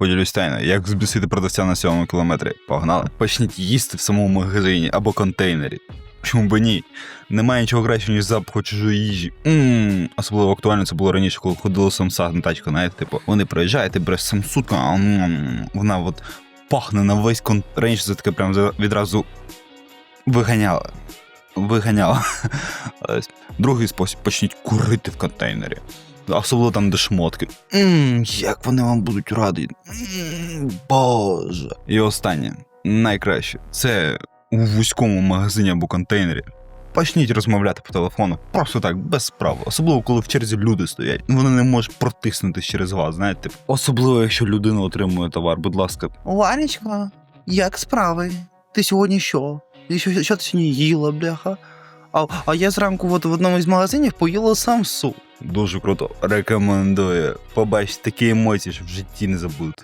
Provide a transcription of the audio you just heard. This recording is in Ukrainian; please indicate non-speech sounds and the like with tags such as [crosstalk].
Поділюсь тайною, як збісити продавця на сьомому кілометрі. Погнали. Почніть їсти в самому магазині або контейнері. Чому би ні? Немає нічого кращого, ніж запаху чужої їжі. Ммм, особливо актуально це було раніше, коли ходили самса на тачку, знаєте, типу, вони приїжджають, ти береш самсутку, а вона от пахне на весь кон... Раніше це таке прям відразу виганяло. Виганяло. [laughs] Другий спосіб почніть курити в контейнері. Особливо там, де шмотки. Ммм, як вони вам будуть раді. Боже. І останнє, найкраще, це у вузькому магазині або контейнері. Почніть розмовляти по телефону, просто так, без справ. Особливо, коли в черзі люди стоять. Вони не можуть протиснутися через вас, знаєте. Особливо, якщо людина отримує товар, будь ласка. Ванечка, як справи? Ти сьогодні що? І Що, що ти сьогодні їла, бляха? А, а я зранку от в одному із магазинів поїла самсу. Дуже круто. Рекомендую. Побачити такі емоції, що в житті не забудете.